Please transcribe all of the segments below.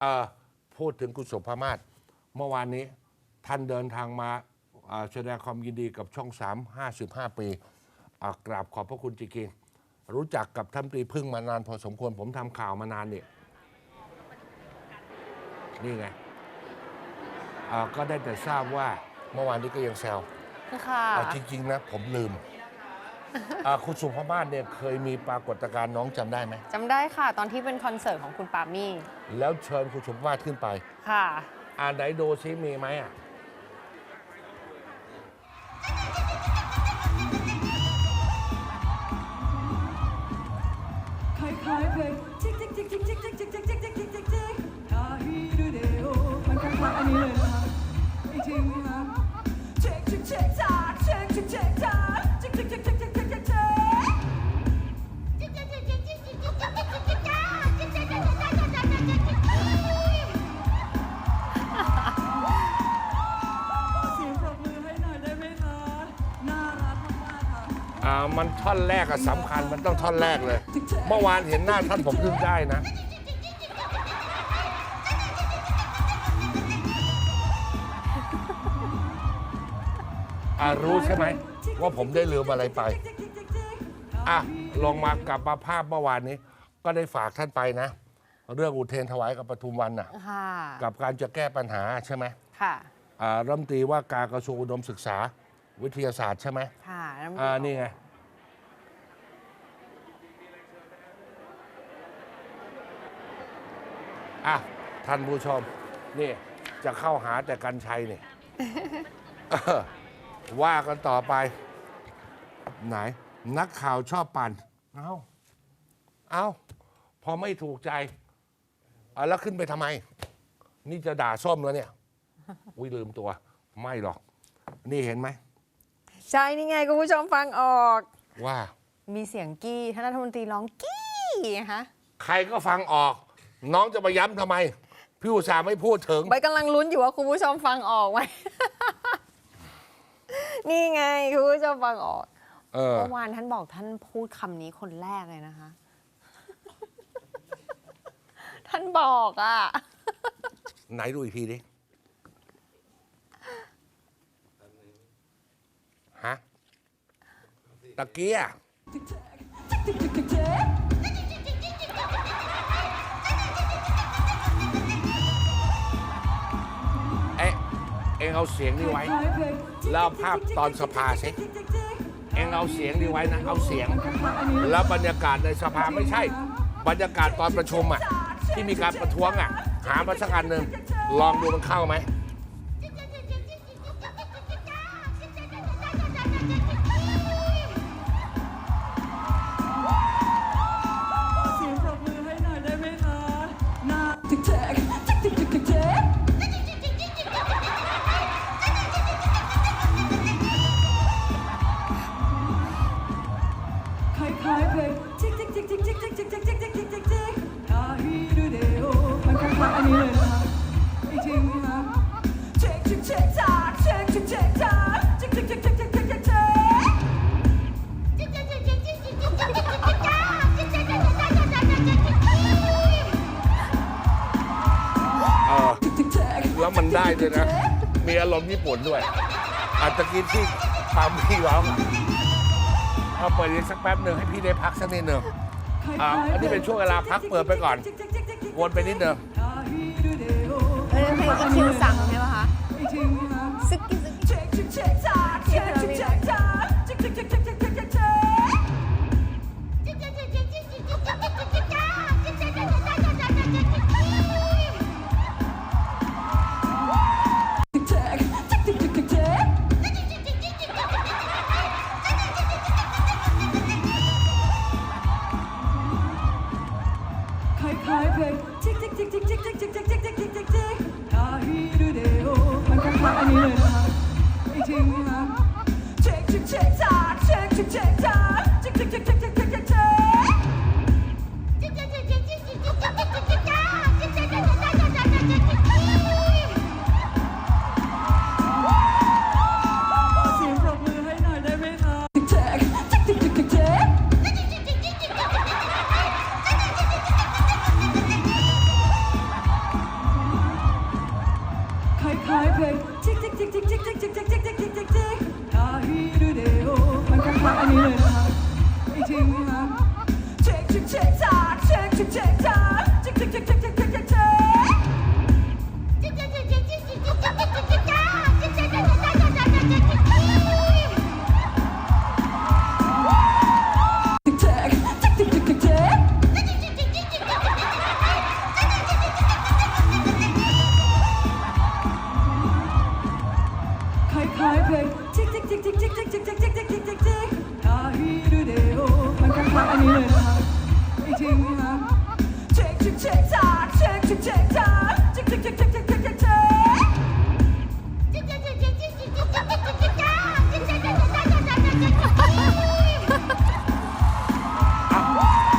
เอ่อพูดถึงคุณสุภามาศเมื่อวานนี้ท่านเดินทางมาเอ่อแสดงความยินดีกับช่อง3 55ปีอะกราบขอบพระคุณจริงๆรู้จักกับท่านตรีพึ่งมานานพอสมควรผมทำข่าวมานานเนี่ยนี่ไงอ่าก็ได้แต่ทราบว่าเมื่อวานนี้ก็ยังแซวค่ะอะจริงๆนะผมลืม อะคุณสุภามาศเนี่ยเคยมีปรากฏการณ์น้องจำได้ไหม จำได้ค่ะ ตอนที่เป็นคอนเสิร์ตของคุณปามี่แล้วเชิญคุณสุภามาศขึ้นไป ค่ะ อ่านไหนดูซิมีไหมอะ คล้ายๆเพลงจิกจิกจิกจิกจิกจิกจิกจิกจิกจิกจิกจิกจิกคาฮิรุเดโอมันคล้ายๆอันนี้เลยนะคะอีก มันท่อนแรกอะสำคัญมันต้องท่อนแรกเลย เมื่อวานเห็นหน้าท่านผมนึกได้นะ อ่ารู้ใช่ไหม ว่าผมได้ลืมอะไรไป อะ ลงมากลับมาภาพเมื่อวานนี้ ก็ได้ฝากท่านไปนะ เรื่องอุเทรนถวายกับปทุมวันน่ะ ค่ะ กับการจะแก้ปัญหาใช่ไหมค่ะ อ่ารัฐมนตรีว่าการกระทรวงอุดมศึกษาวิทยาศาสตร์ใช่ไหมค่ะแล้วอ่านี่ไง อะท่านผู้ชมนี่จะเข้าหาแต่กันชัยนี่เออว่ากันต่อไป ไหน นักข่าวชอบปั่น เอาเอาพอไม่ถูกใจอะแล้วขึ้นไปทำไม นี่จะด่าส้มแล้วเนี่ยอุ้ยลืมตัว ไม่หรอก นี่เห็นไหม ใช่นี่ไงคุณผู้ชมฟังออก ว่า มีเสียงกี้ท่านรัฐมนตรีร้องกี้นะคะ ใครก็ฟังออก น้องจะมาย้ำทำไม พี่อุตส่าห์ไม่พูดถึง ใบกำลังลุ้นอยู่ว่าคุณผู้ชมฟังออกไหม นี่ไงคุณผู้ชมฟังออกเออ เมื่อวานท่านบอกท่านพูดคำนี้คนแรกเลยนะคะ ท่านบอกอะ ไหนดูอีกทีดิ ฮะ ตะเกียจิก เอาเสียงนี่ไว้แล้วเอาภาพตอนสภาสิจิกจิกจิกเองเอาเสียงนี่ไว้นะเอาเสียง แล้วบรรยากาศในสภาไม่ใช่ บรรยากาศตอนประชุมอะที่มีการประท้วงอะหามาสักอันหนึ่งลองดูมันเข้าไหมเสียงปรบมือให้หน่อยได้ไหมคะน่าจิกจิกจิกจิกจิก มันคล้าอันนี้เลยนะคะอีกทีไหมคะเช็คเช็คเช็คจ้าเช็คเช็คเช็คจ้าจิกจิกจิกจิกจิกจิกจิกจิกเออจิกจิกจิกแล้วมันได้ด้วยนะ มีอารมณ์ญี่ปุ่นด้วย อาจจะกินที่ปามพี่ร้องเอาเปิดอีกสักแป๊บหนึ่งให้พี่ได้พักสักนิดหนึ่งอ่าอันนี้เป็นช่วงเวลาพักเปิดไปก่อน วนไปนิดเดิมคาฮิรุ เออเพลงอีคิวสั่งใช่ไหมคะ ซึกกิซึกกิ Check, check, check, check, check, check, check. ล้ายๆเพลงจิกจิกจิกจิกจิกจิกจิกจิ จิกจิกจิกจิกจิกจิกจิกจิกจิกจิกจิกจิกจิกคาฮิรุเดโอมันคล้ายๆอันนี้เลยนะคะอีกทีไหมคะเช็คเช็คเช็คจ้าเช็คเช็คเช็คจ้าจิกจิกจิกจิกจิกจิกจิกจิก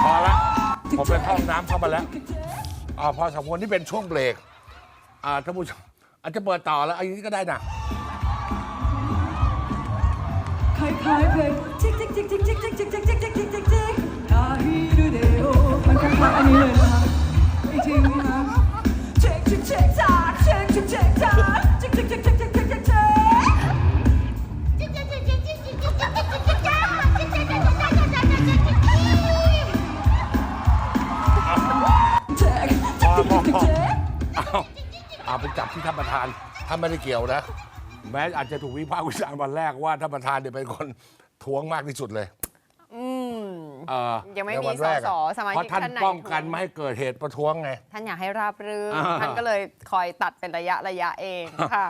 พอละผมไปเข้าห้องน้ำเข้ามาแล้วอ่าพอสมควรนี่เป็นช่วงเบรกอ่าท่านผู้ชมอาจจะเปิดต่อแล้วอันนี้ก็ได้นะ คล้ายเพลงจิกจิกจิกจิกจิกจิกจิกจิกจิกจิกจิกจิกจิกคาฮิรุเดโอมันคล้ายๆอันนี้เลยนะคะอีกทีไหมคะเช็คเช็คเช็คจ้าเช็คเช็คเช็คจ้าจิกจิกจิกจิกจิกจิกจิกจิกพอพอพอแจ๊กเอาเอาไปจับที่ท่านประธานท่านไม่ได้เกี่ยวนะ แม้อาจจะถูกวิพากษ์วิจารณ์วันแรกว่าท่านประธานเนี่ยเป็นคนท้วงมากที่สุดเลยอืมเอ่อยังไม่ในมีวันแรกอะสสสมาชิกเพราะท่านท่านไหนป้องกันไม่ให้เกิดเหตุประท้วงไง ท่านอยากให้ราบรื่นอ่า ท่านก็เลยคอยตัดเป็นระยะระยะเองค่ะ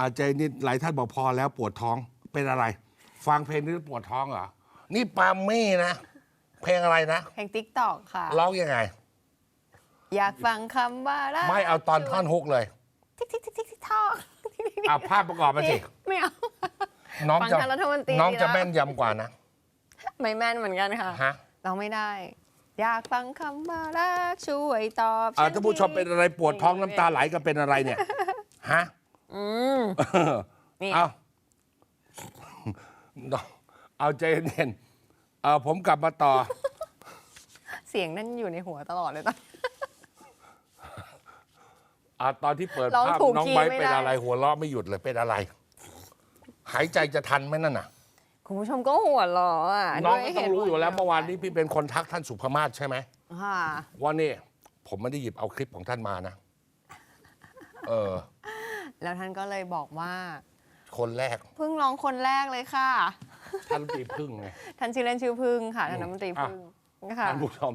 อาจจะนี่หลายท่านบอกพอแล้วปวดท้องเป็นอะไร ฟังเพลงนี้แล้วปวดท้องเหรอ นี่ปาล์มมี่นะ เพลงอะไรนะเพลงติ๊กตอกค่ะ ร้องยังไง อยากฟังคำว่ารักไม่เอาตอนท่อนฮุกเลยทิกทิกทิกทิกทิกทอกเอาภาพประกอบมาสิไม่เอา น้องฟังจะท่านรัฐมนตรีน้องจะนะแม่นยำกว่านะไม่แม่นเหมือนกันค่ะฮะเราไม่ได้ อยากฟังคำว่ารักช่วยตอบอ่าฉัท่านผู้ชมเป็นอะไรปวดท้องน้ำตาไหลก็เป็นอะไรเนี่ยฮะ อืม นี่ เอาเอาใจเย็นๆเอาผมกลับมาต่อ เสียงนั่นอยู่ในหัวตลอดเลยตอน อ่าตอนที่เปิดร้องภาพถูกน้องคีย์ไบร์ทไม่เป็นได้ อะไรหัวเราะไม่หยุดเลยเป็นอะไร หายใจจะทันไหมนั่นน่ะ คุณผู้ชมก็หัวเราะอะน้องด้ก็ยต้องรู้อยู่แล้วหตุผเมื่อวานนี้พี่เป็นคนทักท่านสุภมาศใช่ไหม ค่ะว่านี่ผมไม่ได้หยิบเอาคลิปของท่านมานะ เออ แล้วท่านก็เลยบอกว่า คนแรกเพิ่งร้องคนแรกเลยค่ะ ท่านตีพึ่งไง ท่านชื่อเล่นชื่อพึ่งค่ะท่านรัฐมนตรีพึ่งค่ะ ท่านผู้ชม